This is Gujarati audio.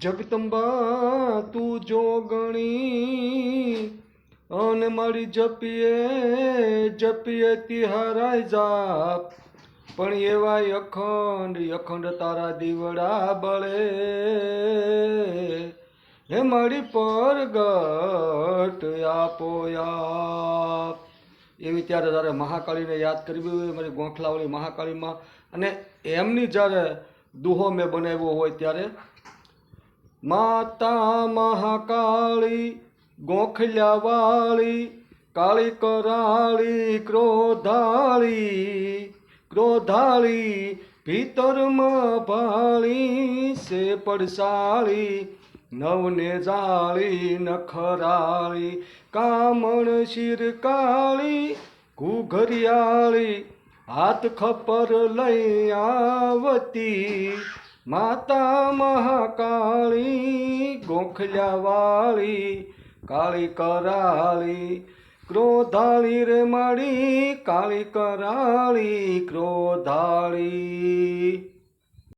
જગદંબા, તું જો ગણી, અને મારી જપીએ જપીએ તિહારાય જાપ. પણ એવા અખંડ અખંડ તારા દીવડા બળે. હે મારી પરગટ, આપો આપ એવી ત્યારે તારે મહાકાળીને યાદ કરવી હોય, મારી ગોંખલાવાળી મહાકાળીમાં, અને એમની જ્યારે દુહો મેં બનાવ્યો હોય ત્યારે માતા મહાકાળી ગોખલ્યાવાળી કાળી કરાળી ક્રોધાળી ક્રોધાળી ભીતરમાં ભાળી સે પડસાળી નવને જાળી નખરાળી કામણ શિર કાળી ઘુઘરિયાળી હાથ ખપર લઈ આવતી માતા મહાકાળી ગોખલ્યાવાળી કાળી કરાળી ક્રોધાળી રે માળી કાળી કરાળી ક્રોધાળી.